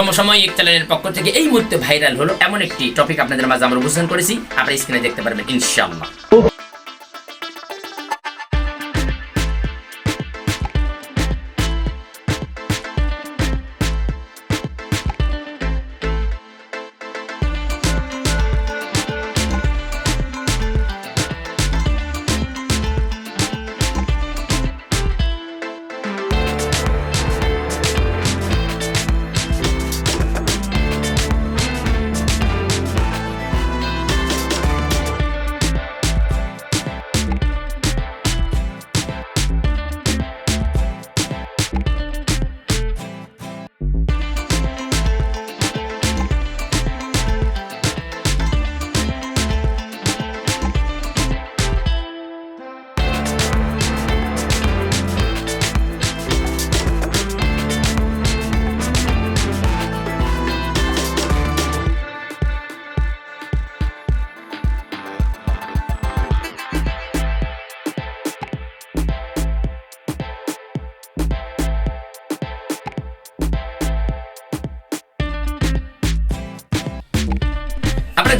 সমসাময়িক চ্যানেলের পক্ষ থেকে এই মুহূর্তে ভাইরাল হলো এমন একটি টপিক আপনাদের মাঝে আমরা উপস্থান করেছি। আপনারা স্ক্রিনে দেখতে পারবেন, ইনশাআল্লাহ।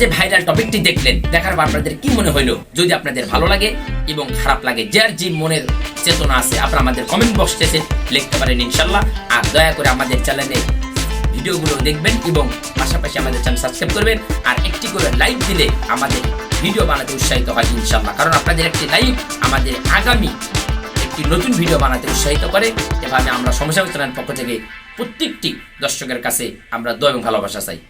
যে ভাইরাল টপিকটি দেখলেন, দেখার পর আপনাদের কি মনে হইল? যদি আপনাদের ভালো লাগে এবং খারাপ লাগে, যার যে মনের চেতনা আছে, আপনারা আমাদের কমেন্ট বক্সে লিখতে পারেন ইনশাল্লাহ। আর দয়া করে আমাদের চ্যানেলে ভিডিওগুলো দেখবেন এবং পাশাপাশি আমাদের চ্যানেল সাবস্ক্রাইব করবেন। আর একটি করে লাইক দিলে আমাদের ভিডিও বানাতে উৎসাহিত হয় ইনশাল্লাহ। কারণ আপনাদের একটি লাইক আমাদের আগামী একটি নতুন ভিডিও বানাতে উৎসাহিত করে। এভাবে আমরা সমস্যা পক্ষ থেকে প্রত্যেকটি দর্শকের কাছে আমরা দয় এবং ভালোবাসা চাই।